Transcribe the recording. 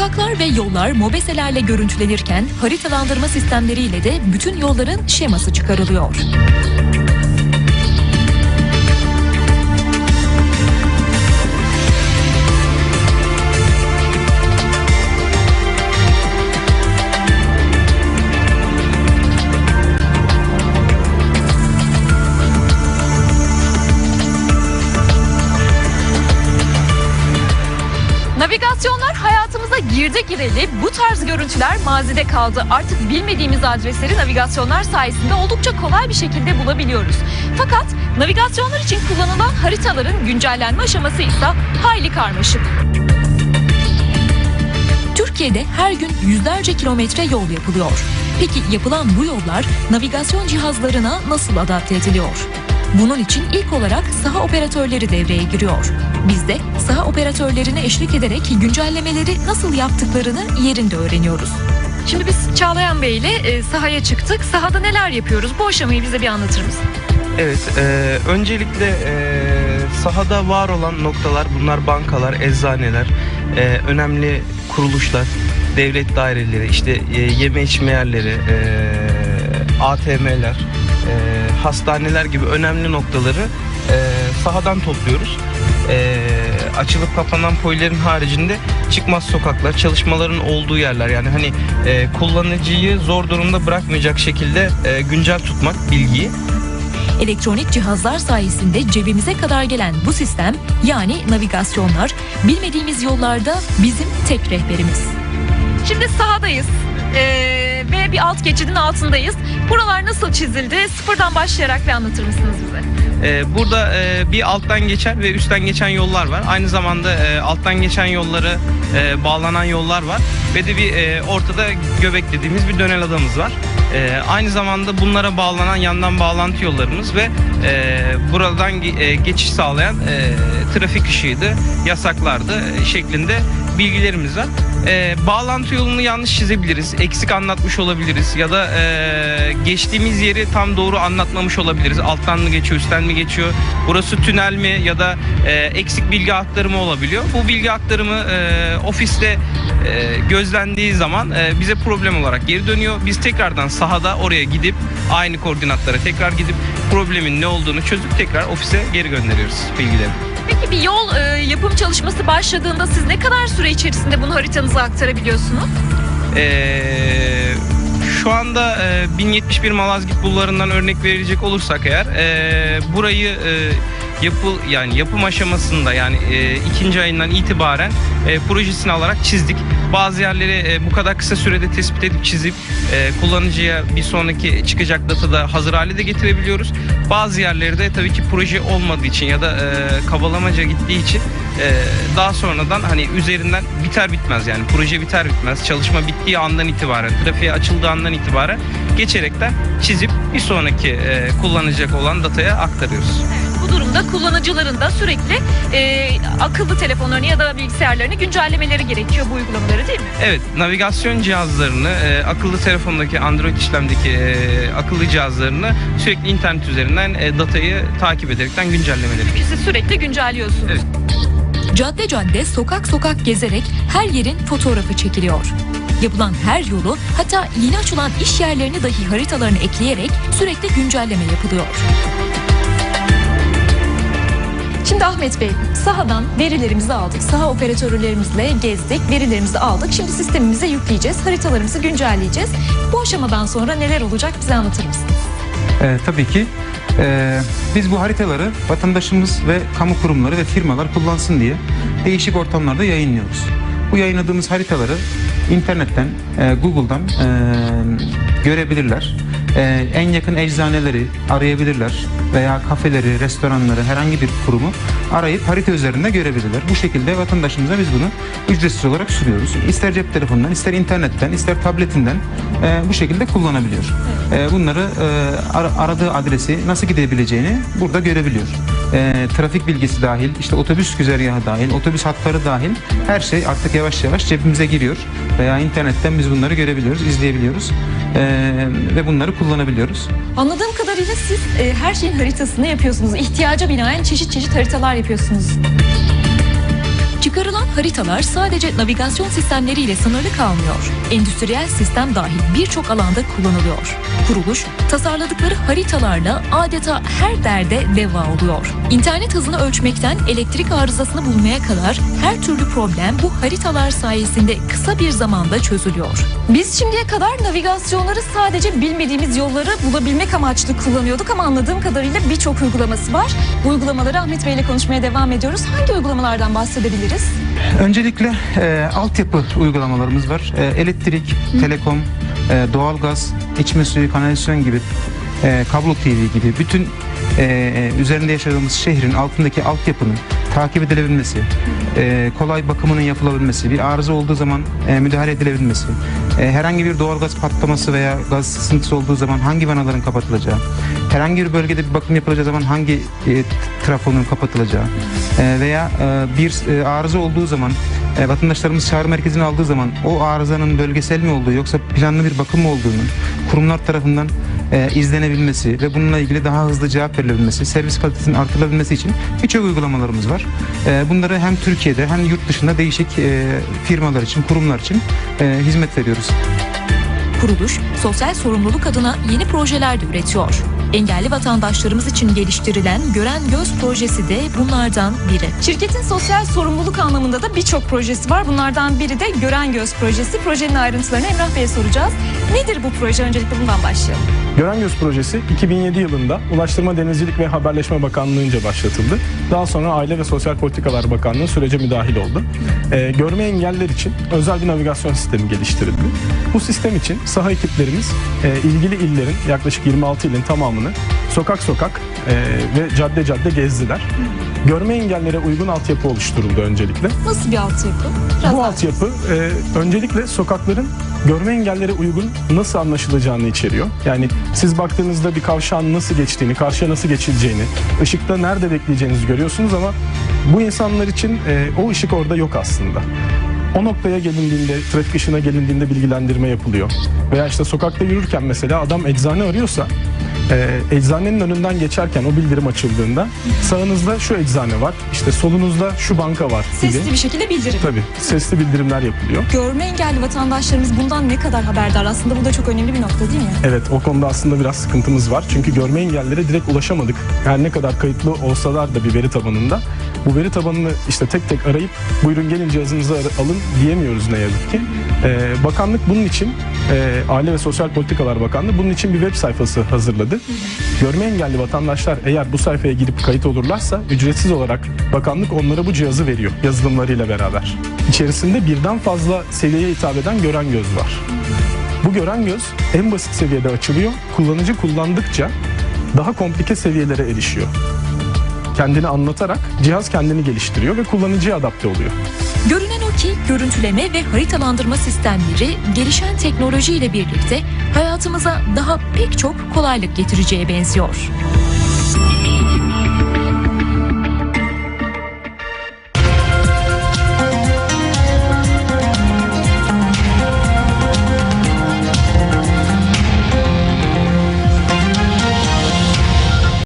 Sokaklar ve yollar mobeselerle görüntülenirken haritalandırma sistemleriyle de bütün yolların şeması çıkarılıyor. Gireli bu tarz görüntüler mazide kaldı. Artık bilmediğimiz adresleri navigasyonlar sayesinde oldukça kolay bir şekilde bulabiliyoruz. Fakat navigasyonlar için kullanılan haritaların güncellenme aşaması ise hayli karmaşık. Türkiye'de her gün yüzlerce kilometre yol yapılıyor. Peki yapılan bu yollar navigasyon cihazlarına nasıl adapte ediliyor? Bunun için ilk olarak saha operatörleri devreye giriyor. Biz de saha operatörlerine eşlik ederek güncellemeleri nasıl yaptıklarını yerinde öğreniyoruz. Şimdi biz Çağlayan Bey ile e, sahaya çıktık. Sahada neler yapıyoruz? Bu aşamayı bize bir anlatır mısın? Evet, e, öncelikle e, sahada var olan noktalar bunlar bankalar, eczaneler, e, önemli kuruluşlar, devlet daireleri, işte e, yeme içme yerleri, e, ATM'ler, e, hastaneler gibi önemli noktaları e, sahadan topluyoruz. E, açılıp kapanan poylerin haricinde çıkmaz sokaklar, çalışmaların olduğu yerler yani hani e, kullanıcıyı zor durumda bırakmayacak şekilde e, güncel tutmak bilgiyi. Elektronik cihazlar sayesinde cebimize kadar gelen bu sistem yani navigasyonlar bilmediğimiz yollarda bizim tek rehberimiz. Şimdi sahadayız. E, ve bir alt geçidin altındayız. Buralar nasıl çizildi? Sıfırdan başlayarak bir anlatır mısınız bize? Ee, burada e, bir alttan geçen ve üstten geçen yollar var. Aynı zamanda e, alttan geçen yolları e, bağlanan yollar var. Ve de bir ortada göbek dediğimiz bir dönel adamız var. E, aynı zamanda bunlara bağlanan yandan bağlantı yollarımız ve e, buradan e, geçiş sağlayan e, trafik ışığıydı, yasaklardı e, şeklinde bilgilerimiz var. E, bağlantı yolunu yanlış çizebiliriz, eksik anlatmış olabiliriz ya da e, geçtiğimiz yeri tam doğru anlatmamış olabiliriz. Alttan mı geçiyor, üstten mi geçiyor, burası tünel mi ya da e, eksik bilgi aktarımı olabiliyor. Bu bilgi aktarımı e, ofiste e, gözlendiği zaman e, bize problem olarak geri dönüyor. Biz tekrardan sahada oraya gidip aynı koordinatlara tekrar gidip problemin ne olduğunu çözüp tekrar ofise geri gönderiyoruz bilgileri. Peki bir yol e, yapım çalışması başladığında siz ne kadar süre içerisinde bunu haritanıza aktarabiliyorsunuz? Ee, şu anda e, 1071 Malazgirt bulvarından örnek verilecek olursak eğer e, burayı e, yapı yani yapım aşamasında yani e, ikinci ayından itibaren e, projesini alarak çizdik. Bazı yerleri e, bu kadar kısa sürede tespit edip çizip e, kullanıcıya bir sonraki çıkacak datada hazır hale de getirebiliyoruz. Bazı yerleri de tabii ki proje olmadığı için ya da e, kabalamaca gittiği için e, daha sonradan hani üzerinden biter bitmez yani proje biter bitmez çalışma bittiği andan itibaren trafiğe açıldığı andan itibaren geçerekten çizip bir sonraki e, kullanacak olan dataya aktarıyoruz. Bu durumda kullanıcıların da sürekli e, akıllı telefonlarını ya da bilgisayarlarını güncellemeleri gerekiyor bu uygulamaları değil mi? Evet, navigasyon cihazlarını, e, akıllı telefondaki Android işlemdeki e, akıllı cihazlarını sürekli internet üzerinden e, datayı takip ederekten güncellemeleri. Siz sürekli güncelliyorsunuz. Evet. Cadde cadde sokak sokak gezerek her yerin fotoğrafı çekiliyor. Yapılan her yolu hatta yeni açılan iş yerlerini dahi haritalarına ekleyerek sürekli güncelleme yapılıyor. Şimdi Ahmet Bey, sahadan verilerimizi aldık. Saha operatörlerimizle gezdik, verilerimizi aldık. Şimdi sistemimize yükleyeceğiz, haritalarımızı güncelleyeceğiz. Bu aşamadan sonra neler olacak bize anlatır mısınız? Ee, tabii ki ee, biz bu haritaları vatandaşımız ve kamu kurumları ve firmalar kullansın diye değişik ortamlarda yayınlıyoruz. Bu yayınladığımız haritaları internetten, e, Google'dan e, görebilirler. E, en yakın eczaneleri arayabilirler veya kafeleri, restoranları, herhangi bir kurumu arayıp harita üzerinde görebilirler. Bu şekilde vatandaşımıza biz bunu ücretsiz olarak sunuyoruz. İster cep telefonundan, ister internetten, ister tabletinden e, bu şekilde kullanabiliyor. E, bunları e, ar- aradığı adresi nasıl gidebileceğini burada görebiliyor. E, trafik bilgisi dahil, işte otobüs güzergahı dahil, otobüs hatları dahil her şey artık yavaş yavaş cebimize giriyor. Veya internetten biz bunları görebiliyoruz, izleyebiliyoruz e, ve bunları kullanabiliyoruz. Anladığım kadarıyla siz e, her şeyin haritasını yapıyorsunuz. İhtiyaca binaen çeşit çeşit haritalar yapıyorsunuz. Çıkarılan haritalar sadece navigasyon sistemleriyle sınırlı kalmıyor. Endüstriyel sistem dahil birçok alanda kullanılıyor. Kuruluş, tasarladıkları haritalarla adeta her derde deva oluyor. İnternet hızını ölçmekten elektrik arızasını bulmaya kadar her türlü problem bu haritalar sayesinde kısa bir zamanda çözülüyor. Biz şimdiye kadar navigasyonları sadece bilmediğimiz yolları bulabilmek amaçlı kullanıyorduk ama anladığım kadarıyla birçok uygulaması var. Bu uygulamaları Ahmet Bey ile konuşmaya devam ediyoruz. Hangi uygulamalardan bahsedebiliriz? Öncelikle e, altyapı uygulamalarımız var. E, elektrik, telekom, e, doğalgaz, içme suyu, kanalizasyon gibi, e, kablo TV gibi bütün e, üzerinde yaşadığımız şehrin altındaki altyapının takip edilebilmesi, e, kolay bakımının yapılabilmesi, bir arıza olduğu zaman e, müdahale edilebilmesi, e, herhangi bir doğalgaz patlaması veya gaz sızıntısı olduğu zaman hangi vanaların kapatılacağı, herhangi bir bölgede bir bakım yapılacağı zaman hangi e, trafonun kapatılacağı e, veya e, bir e, arıza olduğu zaman e, vatandaşlarımız çağrı merkezine aldığı zaman o arızanın bölgesel mi olduğu yoksa planlı bir bakım mı olduğunu kurumlar tarafından e, izlenebilmesi ve bununla ilgili daha hızlı cevap verilebilmesi, servis kalitesinin artırılabilmesi için birçok uygulamalarımız var. E, bunları hem Türkiye'de hem yurt dışında değişik e, firmalar için, kurumlar için e, hizmet veriyoruz. Kuruluş, sosyal sorumluluk adına yeni projeler de üretiyor. Engelli vatandaşlarımız için geliştirilen Gören Göz projesi de bunlardan biri. Şirketin sosyal sorumluluk anlamında da birçok projesi var. Bunlardan biri de Gören Göz projesi. Projenin ayrıntılarını Emrah Bey'e soracağız. Nedir bu proje? Öncelikle bundan başlayalım. Gören Göz projesi 2007 yılında Ulaştırma Denizcilik ve Haberleşme Bakanlığı'nca başlatıldı. Daha sonra Aile ve Sosyal Politikalar Bakanlığı sürece müdahil oldu. Ee, görme engeller için özel bir navigasyon sistemi geliştirildi. Bu sistem için saha ekiplerimiz e, ilgili illerin yaklaşık 26 ilin tamamını sokak sokak e, ve cadde cadde gezdiler. Görme engellere uygun altyapı oluşturuldu öncelikle. Nasıl bir altyapı? Biraz Bu altyapı e, öncelikle sokakların görme engellere uygun nasıl anlaşılacağını içeriyor. Yani siz baktığınızda bir kavşağın nasıl geçtiğini, karşıya nasıl geçileceğini, ışıkta nerede bekleyeceğinizi görüyorsunuz ama bu insanlar için e, o ışık orada yok aslında. O noktaya gelindiğinde, trafik ışığına gelindiğinde bilgilendirme yapılıyor. Veya işte sokakta yürürken mesela adam eczane arıyorsa e, eczanenin önünden geçerken o bildirim açıldığında sağınızda şu eczane var, işte solunuzda şu banka var gibi. Sesli bir şekilde bildirim. Tabii sesli bildirimler yapılıyor. Görme engelli vatandaşlarımız bundan ne kadar haberdar? Aslında bu da çok önemli bir nokta değil mi? Evet o konuda aslında biraz sıkıntımız var. Çünkü görme engellere direkt ulaşamadık. Her ne kadar kayıtlı olsalar da bir veri tabanında. Bu veri tabanını işte tek tek arayıp buyurun gelin cihazınızı alın diyemiyoruz ne yazık ki. Ee, bakanlık bunun için e, Aile ve Sosyal Politikalar Bakanlığı bunun için bir web sayfası hazırladı. Görme engelli vatandaşlar eğer bu sayfaya girip kayıt olurlarsa ücretsiz olarak bakanlık onlara bu cihazı veriyor yazılımlarıyla beraber. İçerisinde birden fazla seviyeye hitap eden gören göz var. Bu gören göz en basit seviyede açılıyor. Kullanıcı kullandıkça daha komplike seviyelere erişiyor. Kendini anlatarak cihaz kendini geliştiriyor ve kullanıcıya adapte oluyor. Görünen o ki görüntüleme ve haritalandırma sistemleri gelişen teknolojiyle birlikte hayatımıza daha pek çok kolaylık getireceğe benziyor.